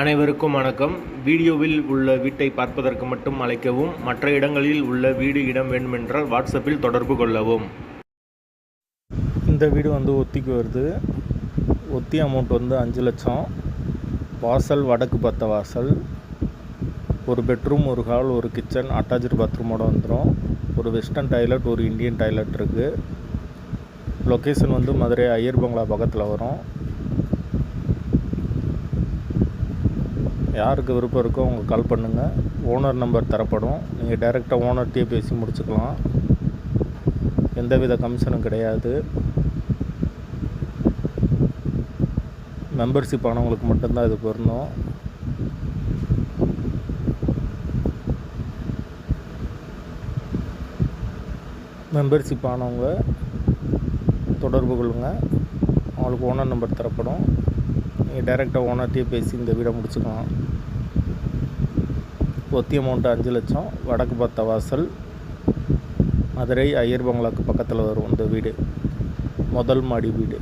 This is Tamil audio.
அனைவருக்கும் வணக்கம். வீடியோவில் உள்ள வீட்டை பார்ப்பதற்கு மட்டும் அழைக்கவும் மற்ற இடங்களில் உள்ள வீடு இடம் வேண்டுமென்றால் வாட்ஸ்அப்பில் தொடர்பு கொள்ளவும். இந்த வீடு வந்து ஒத்திக்கு வருது. ஒத்தி அமௌண்ட் வந்து அஞ்சு லட்சம். வாசல் வடக்கு பத்த வாசல். ஒரு பெட்ரூம் ஒரு ஹால் ஒரு கிச்சன் அட்டாச்சு பாத்ரூமோட வந்துடும் ஒரு வெஸ்டர்ன் டாய்லெட் ஒரு இந்தியன் டாய்லெட் இருக்குது லொக்கேஷன் வந்து மதுரை ஐயர் பங்களா பக்கத்தில் வரும். யாருக்கு விருப்பம் இருக்கோ அவங்க கால் பண்ணுங்கள் ஓனர் நம்பர் தரப்படும். நீங்கள் டைரெக்டாக ஓனர்கிட்டயே பேசி முடிச்சுக்கலாம். எந்தவித கமிஷனும் கிடையாது. மெம்பர்ஷிப் ஆனவங்களுக்கு மட்டும்தான் இது பொருந்தும். மெம்பர்ஷிப் ஆனவங்க தொடர்பு கொள்ளுங்கள் அவங்களுக்கு ஓனர் நம்பர் தரப்படும். டைரெக்டாக ஓனர்கிட்டயே பேசி இந்த வீடை முடிச்சுக்கலாம். ஒத்தி அமௌண்ட்டு அஞ்சு லட்சம் வடக்கு பத்த வாசல் மதுரை ஐயர் பங்களாக்கு பக்கத்தில் வரும் இந்த வீடு. முதல் மாடி வீடு.